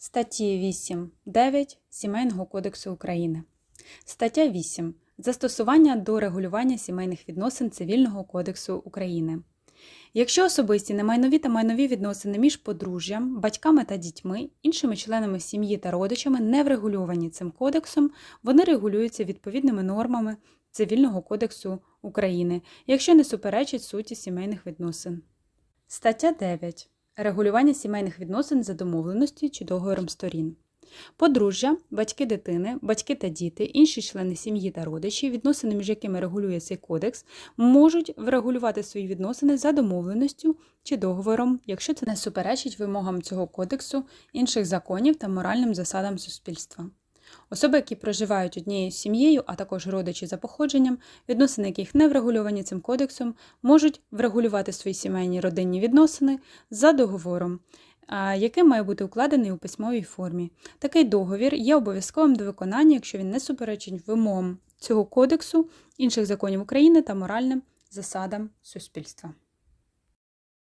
Статті 8, 9 Сімейного кодексу України. Стаття 8. Застосування до регулювання сімейних відносин Цивільного кодексу України. Якщо особисті немайнові та майнові відносини між подружжям, батьками та дітьми, іншими членами сім'ї та родичами не врегульовані цим кодексом, вони регулюються відповідними нормами Цивільного кодексу України, якщо не суперечать суті сімейних відносин. Стаття 9. Регулювання сімейних відносин за домовленості чи договором сторін. Подружжя, батьки дитини, батьки та діти, інші члени сім'ї та родичі, відносини між якими регулює цей кодекс, можуть врегулювати свої відносини за домовленістю чи договором, якщо це не суперечить вимогам цього кодексу, інших законів та моральним засадам суспільства. Особи, які проживають однією сім'єю, а також родичі за походженням, відносини яких не врегульовані цим кодексом, можуть врегулювати свої сімейні родинні відносини за договором, який має бути укладений у письмовій формі. Такий договір є обов'язковим до виконання, якщо він не суперечить вимогам цього кодексу, інших законів України та моральним засадам суспільства.